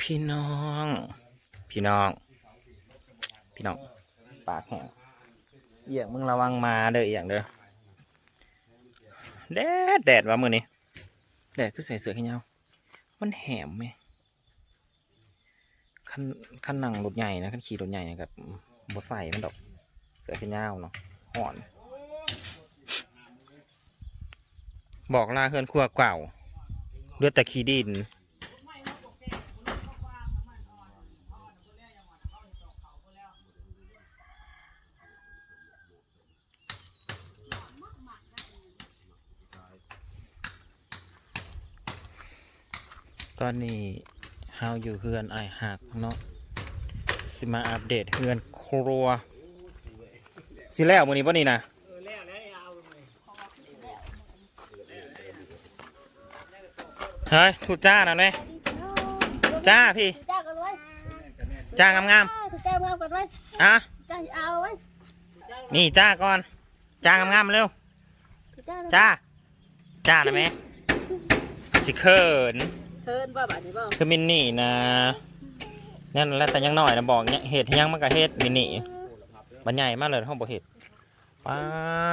พี่น้อง พี่น้อง พี่น้อง ปากแห้งเอียงมึงระวังมาเด้อเอียงเด้อ แดดแดดวะมือนี้ แดดคือใส่เสื้อแขนยาวมันแหมไหมคันคันนั่งรถใหญ่นะคันขี่รถใหญ่นะครับบ่ใส่มันดอก เสื้อแขนยาวเนาะห่อน บอกลาเฮือนครัวเก่าเลือดแต่ขี้ดิน ตอนนี้เฮา อยู่เฮือนไอายหักเนาะสิมาอัปเดตเฮือนครัวสิแล้วมื้อนี้บ่นี่นะเฮ้ยถูกจ้านะเน่จ้าพี่จ้ากันไว้จ้างามถูกจ้างามกันไว้ๆอะจ้าเอาไว้นี่จ้าก่อนจ้างามๆเร็วถูกจ้าจ้าจ้านะแม่สิเขิน เชิญบ่บัดนี้บ่คือมินนี่นะนั่นแหละแต่ยังน้อยนะบอกเนี่ยเห็ดให้ยังมันก็เห็ดมินนี่มันใหญ่มากเลยห้องบ่เห็ดป้า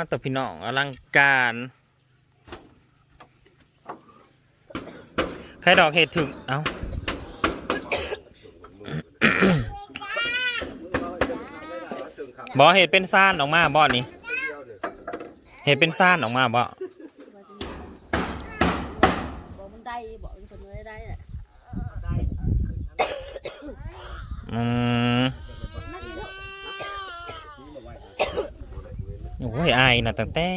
ตัวพี่น้องอลังการใครดอกเห็ดถึงเอ้าบอเห็ดเป็นซ่านออกมาบอนี่เห็ดเป็นซ่านออกมาบอบ่มันได้บ่มันคนไม่ได้แหละ อืมโอ้ยอายนะตั้งแต่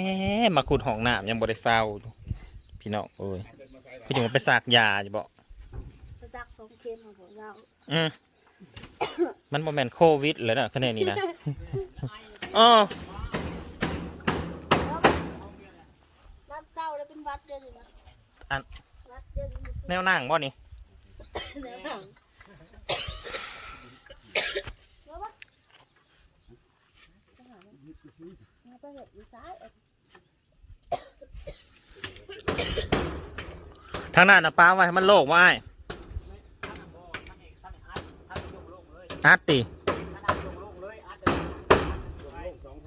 มาขุดห้องน้ำยังบริเศร้าอยู่พี่น้องเอ้ยพี่ถึงว่าไปสากยาจะบอกไปซักสองเข็มของผมเราอืมมันโมเมนโควิดเลยนะคะแนนนี้นะอ๋อรับเศร้าแล้วเป็นวัดเดือนนึงนะอันวัดเดือนนึงแนวนั่งบ่นี่แล้วหนังแล้วบ่ ไปเห็ดอีซ้ายทางนั้นนะป้าไว้ให้มันโล่งไว้อาร์ตติ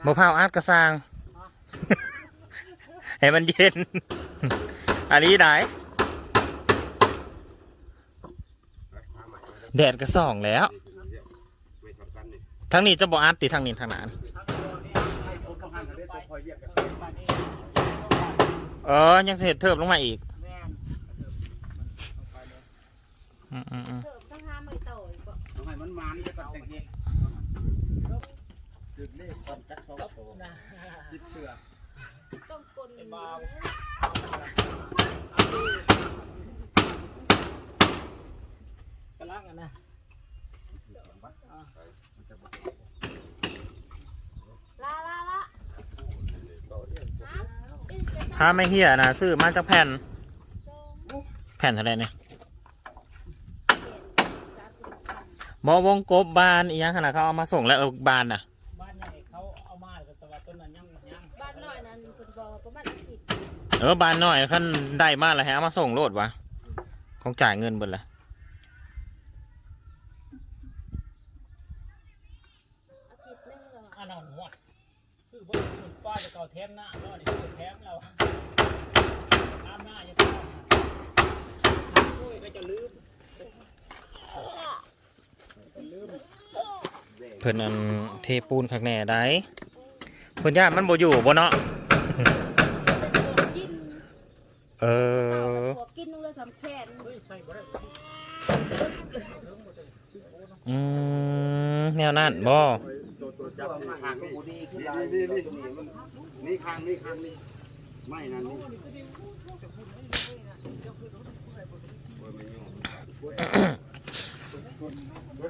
บ่เผาอาร์ตกระซาง ให้มันเย็น อันนี้ไหนแดดก็ส่องแล้วทางนี้จะบอาร์ตติทางนี้ทางนั้น เออ ยังเสร็จเทิบลงมาอีกอืมอืมอืมเถิบต้องห้าไม่โตอีกบ่ต้องให้มันมันจะก่อนแต่งเฮ็ดจุดเลขก่อนจักสองโตจิตเสือต้องกลนกระลังอะนะลาลาลาน้ำอีกจะ ถ้าไม่เหี้ยนะซื้อมาจากแผ่นสองแผ่นเท่าไหรเนี่ยสามสิบบอวงกบบานอีหยังขนาดเขาเอามาส่งแล้วเออบานน่ะ บ้านใหญ่เขาเอามาแต่ว่าต้นนั้นยังยังบ้านน้อยนั้นคุณบอกประมาณสิบเออบานหน่อยขั้นได้มากเลยฮะเอามาส่งโลดวะคงจ่ายเงินเบิดละอาทิตย์หนึงแล้วอันนั้นหัวซื้อบ่สุดป้าจะเก่าแถมหน้าเนาะนี่ซื้อแถมเราตามหน้าจะต้องช่วยก็จะลืมลืม เพิ่นอันเทปูนข้างแหน่ได้เพิ่นญาติมันบ่อยู่บ่เนาะกินเออหัวกินนึงเลยสำแขนเฮ้ยใส่บ่ได้อืมแนวนั้นบ่จับหางกูดีขึ้นนี่นี่นี่มันนี่ข้างนี่ข้างนี่ไม่นั่นนี่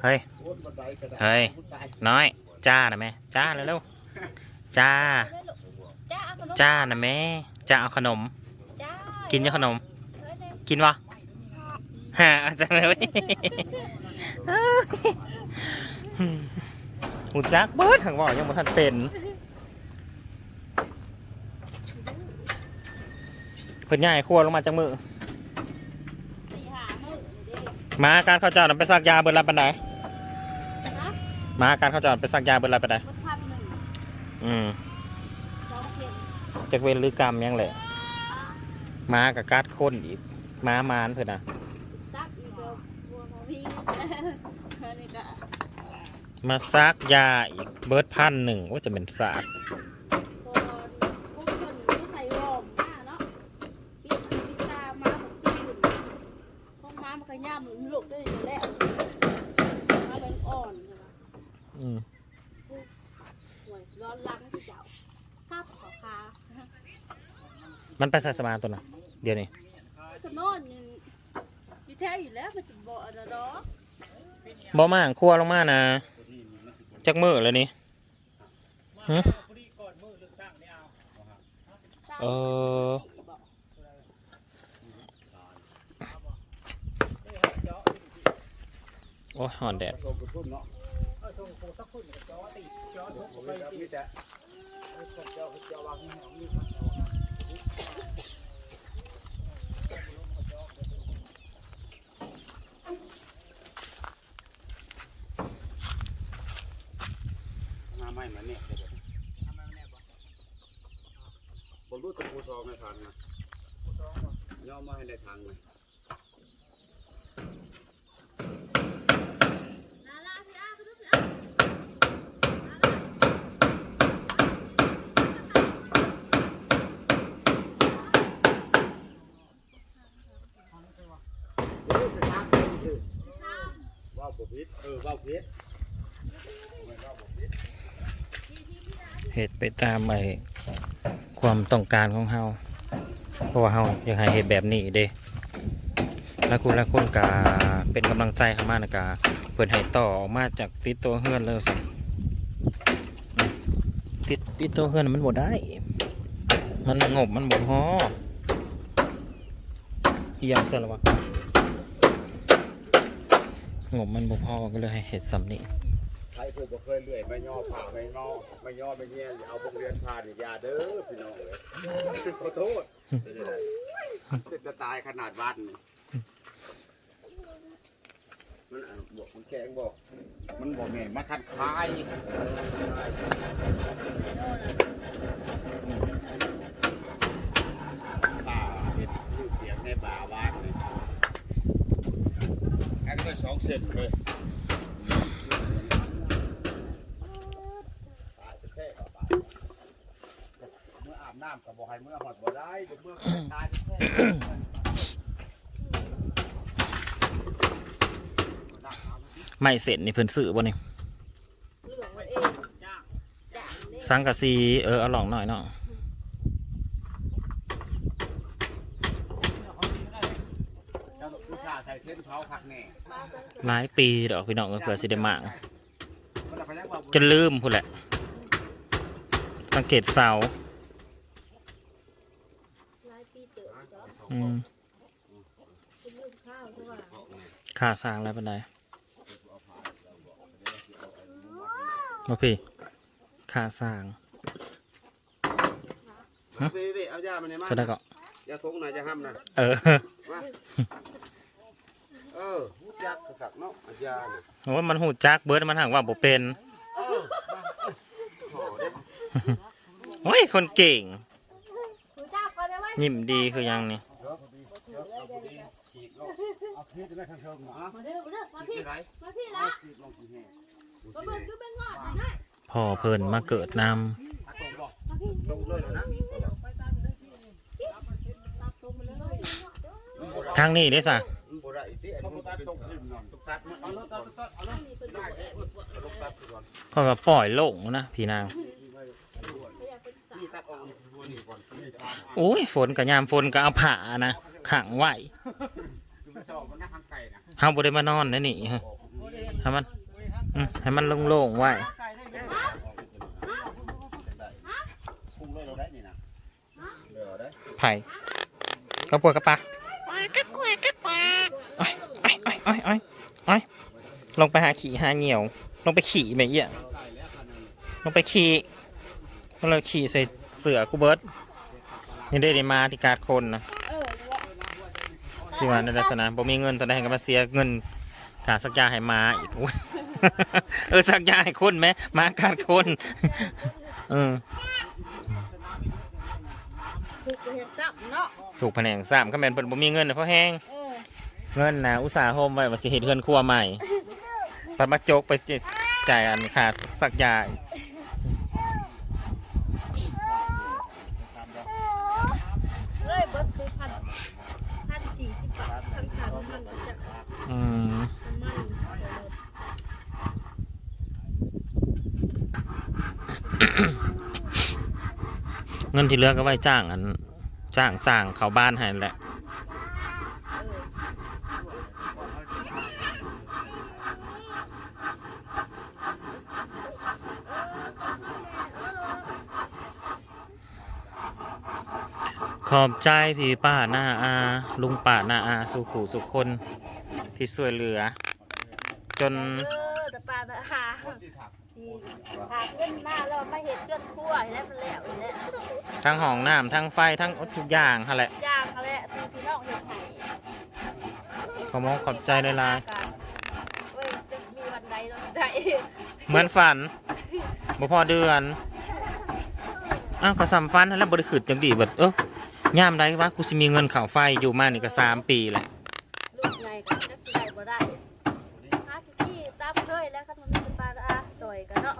เฮ้ย เฮ้ย น้อย จ้านะแม่ จ้าเร็วๆจ้า จ้าเอาขนมจ้านะแม่ จ้าเอาขนม จ้ากินยังขนมเฮ้ยเนี่ยกินวะฮะอาจารย์เลยหูจักเบิดถังบอกยังบ่ทันเป็นเพิ่นย้ายครัวลงมาจากมือ มื้อนี่เด้มาการเข้าเจ้านั้นไปซักยาเบิดรับปันไดนะมาการเข้าเจ้านั้นไปซักยาเบิดรับปันไดมันพันหนึ่งอืมสองเข็มจักเวนหรือกรรมยังแหละมากับการ์ดคนอีกมามานเพิ่นน่ะซักอีกเดียวบัวมาพี่อันนี้ก็มาซักยาอีกเบิดพันหนึ่งว่าจะเป็นศาสตร์ ตอนพวกคนก็ใส่วอร์มมาเนาะปิดปิดตามาผมตื่นห้องม้ามันก็ย่ำ ลูกได้อยู่แล้วมาเป็นอ่อนใช่ปะอืมหวยร้อนลังที่เจ้าครับขอคามันไปใส่สมาตัวน่ะ เดี๋ยวนี้ก็นอนอยู่อยู่แท้อยู่แล้วมันจะบอกอะไรดอกบ่มาหางครัวลงมานะจักมือเลยนี่มาหึพอดีก่อนมือเลือกตั้งไม่เอา เออ บอก ได้ครับเจาะ โอ้ยหอนแดดส่งไปพุ่นเนาะเออส่งโคสักคนจาะติจาะทุกมีไปตีแต่จอจอวางนี่ของนี่ครับน้ำไม่มาเนี่ยผมรู้ตัวผู้ซองในทางนะย่อมาให้ในทางเลย ลาลาพี่อาคุณลูกพี่อา เฮ้ยไปทางเดินคือว่าวบ่พิษ เออว่าวพิษไม่ว่าวบ่พิษเหตุไปตามไอความต้องการของเฮาเพราะว่าเฮาอยากให้เหตุแบบนี้เด้แล้วคุณและคนกาเป็นกำลังใจเข้ามานะกาเพิ่นให้ต่อออกมาจากติดตัวเฮือนเลยสิติดติดตัวเฮือนมันบ่ได้ มันงบมันบ่พอเฮียมเสร็จแล้ววะ งบมันบ่พอก็เลยให้เห็ดสำนี้ใครผู้บ่เคยเลื่อยไม่ย่อผ่าไม่งอไม่ย่อไม่เงี้ยอย่าเอาพวกเรียนผ่านอย่าเด้อพี่น้องเลยขอโทษเป็นจังไดเป็นจะตายขนาดบ้านนี่มันอะบอกมันแกงบอก มันบอกแม่นมาคัดคายป่าเห็ดลูกเสียงในป่าบ้านนี่แค่ก็สอง เซนเลยตายไปแท้ก็ตายเมื่ออาบน้ำก็บอกให้เมื่อหอดบ่ได้เดี๋ยวเมื่อตายไปแท้นั่งเอามาสิไม่เสร็จนี่เพิ่นซื้อบ่นี่เหลืองมันเองจ้างด่างเล่สังกะสีเออเอาลองหน่อยเนาะ เดี๋ยวเขาดีก็ได้ เจ้าผู้ชายใส่ เส้นเขาคักแน่ปลาเส้นหลายปีดอกพี่น้องเอ้ยเผื่อสิได้มามันเอาไปยังว่าจะลืมพุ่นแหละ สังเกตเสาลายปีเต๋อเนาะอืมเป็นลูกข้าวใช่ป่ะค่าสร้างแล้วปานใดบ่พี่ค่าสร้างเว้ยๆเอายามาในมาก็ได้ก็ยาทงไหนจะห้ำนะเออมา เออหูจักสักเนาะเอายาน่ะเพราะว่ามันหูจักเบิดมันห่างว่าบ่เป็นเออโอ้เด้โอ้ยคนเก่งคุณจ้าไปเลยไว้ยิ้มดีคือยังนี่เดี๋ยวเดี๋ยวเอาพอดีฉีกเนาะเอาพีชจะได้ข้างเชิงหมามาเด้อมาเด้อมาพีพี่ชไรมาพี่เอาละฉีกลงที่แห้งมาเบิ่งดูเป็นงอดนะได้พ่อเพิ่นมาเกิดนำตรงบ่มาพี่ตรงเลยเหรอนะตัดตรงมาเลยทางนี้เด้ซะ กตัดมันเอาแล้วตัดตัดเอาแล้วนี่เป็นได้ได้ลงตัดก่อนก็ว่าปล่งนะพี่นาง โอ้ยฝนกับยามฝนก็เอาผ้านะขังไหว้คือาทางไก่นะเฮาบ่ได้มานอนนะนี่ให้มันให้มันโล่งๆไว้ไก่ได้เยอะคุ้งเลยเราได้นี่นะเดี๋ยวไผ่กระปวดกระปะ อ้อยอ้อยอ้อยอ้อยอ้อยอ้อยลงไปหาขี่หาเหนียว ลงไปขี่แม่เหี้ยได้แล้วคันนึงลงไปขี่ก็เลยขี่ใส่เสือกูเบิร์ดนี่ได้ได้มาที่การคนนะเออที่ว่าในลักษณะบ่มีเงินตอนนั้นก็มาเสียเงินค่าสักยาให้หมาอีกโอ้ยเออสักยาให้คนไหมหมากัดคนเออถูกเห็ดจับเนาะถูกแผนงสามคำแมนเพิ่นบ่มีเงินน่ะเพราะแห้งเออ เงินนะอุตสาห์โฮมไว้ว่าสิเฮ็ดเฮือนครัวใหม่ปัดมาจกไปจ่ายอันค่าสักยาอีกเลยเบิดคือพันพันสี่สิบบาททั้งขาน้ำมันก็จะอืมน้ำมันเงินที่เหลือก็ไว้จ้างอัน จ้างสร้างเขาบ้านให้แหละ ขอบใจพี่ป้าหน้าอา ลุงป้าหน้าอาสุขูสุขคนที่ช่วยเหลือ จนเออแต่ปลาน่ะหาที่หาเงินมาแล้วมาเห็ดเกินคั่วอีกแล้วมันแล้วอีกแล้วทั้งห้องน้ำทั้งไฟทั้งทุกอย่างฮะแหละ ย่างเขาแหละที่พี่น้องเห็ดไห้ขอมองขอบใจหลายเว้ยจะมีวันใดเราได้ๆเหมือนฝันบ่พอเดือน อ้าวก็สำฟันแล้วบริขึ้นจังดีแบบเออ ย่ามใดวะกูสิมีเงินข่าวไฟอยู่มานี่ก็สามปีแหละลูกไงกันจะได้บ่ได้หาที่ซี่ตามเคยแล้วคันมันมีปลาอาสวยกันเนาะ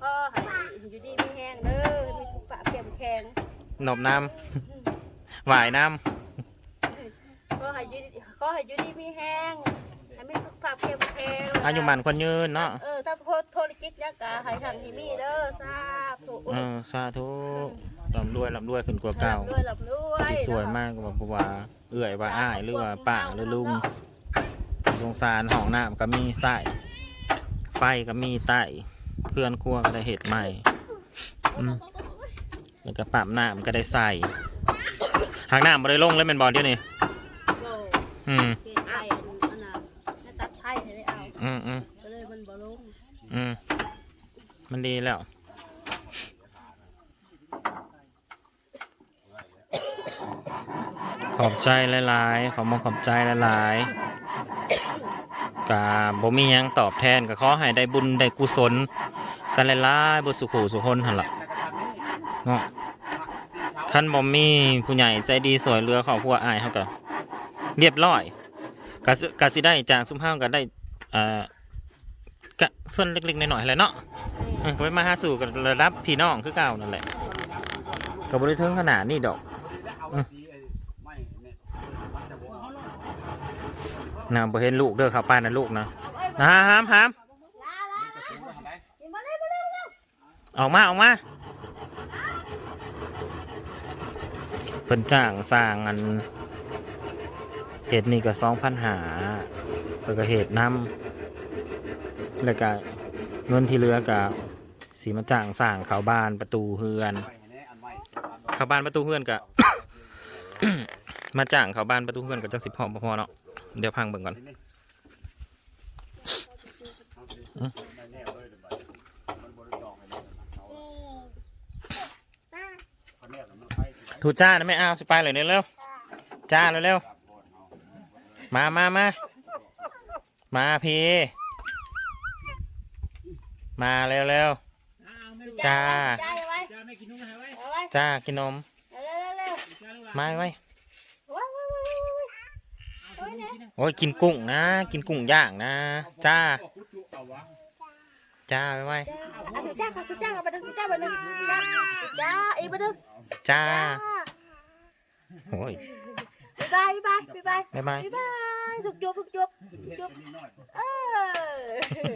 พ่อให้อยู่ดีมีแห้งเด้อมีสุขภาพเข้มแข็งหนบน้ำหวายน้ก็ให้อยูดีก็ให้อยูดีมีแห้งให้มีสุขภาพเข้มแข็งำอายุมันคนยืนเนาะเออถ้าโพสโทรกิจแล้วก็ให้ทางที่มีเด้อทราบถูกเออสาธุ ลำรวยลำรวยขึ้นกว่าเก่าลำด้วยลำด้วยที่สวยมากก็บอกว่าเอื้อยว่าอ้ายหรือว่าป้าหรือลุงสงสารห้องน้ำก็มีใส่ไฟก็มีใต้เคลื่อนครัวก็ได้เห็ดใหม่อืมแล้วก็ปั๊มน้ำก็ได้ใส่หางน้ำบ่ได้ลงเลยเป็นบอลเดียวนี่โอ้อืมเกณฑ์ไทยอันอันน่ะให้ตัดไทยให้ได้เอาอืมอืมก็เลยมันบ่ลงอืมมันดีแล้ว อบใจหลายๆขอมาขอบใจหลายๆกาบ่มียังตอบแทนก็ขอให้ได้บุญได้กุศล กันหลายๆบุสุขูสุคนหันละเนาะคันบ่มีผู้ใหญ่ใจดีสวยเรือครอบครัวอายเฮาก็เรียบร้อยก็สิก็สิได้จากซุ้มเฮาก็ได้อ่าก็ส่วนเล็กๆน้อยๆแหละเนาะเออก็ไปมาหาสู่กับระดับพี่น้องคือเก่านั่นแหละก็บ่ได้ถึงขนาดนี้ดอก นะบ่เห็นลูกเด้อครับป้านะลูกนะนะห้ามห้ามออกมาออกมาเพิ่นจ้างสร้างอันเหตุนี่ก็สองพันหาแล้วก็เหตุน้ำแล้วก็เงินที่เหลือก็สีมาจ้างสร้างเขาบ้านประตูเฮือนเขาบ้านประตูเฮือนก็มาจ้างเขาบ้านประตูเฮือนก็จังสิพอบ่พอเนาะ เดี๋ยวพังเบิ่งก่อนถูจ้านะไม่เอาสิไปเลยเนี่ยเร็วจ้าเร็วเร็วมามามามาพี่ มาเร็วเร็วจ้าจ้ากินนมมาไว้ โอ้ยกินกุ้งนะ กินกุ้งย่างนะ จ้า จ้าไว้ไว้จ้าเอาไปจ้าค่ะจ้าเอาไปดึงจ้าไปดึงจ้าจ้าอีกไปดึงจ้าโอ้ยบ๊ายบายบ๊ายบายบ๊ายบายบ๊ายบายบ๊ายบายจุบจุบจุบจุบเออ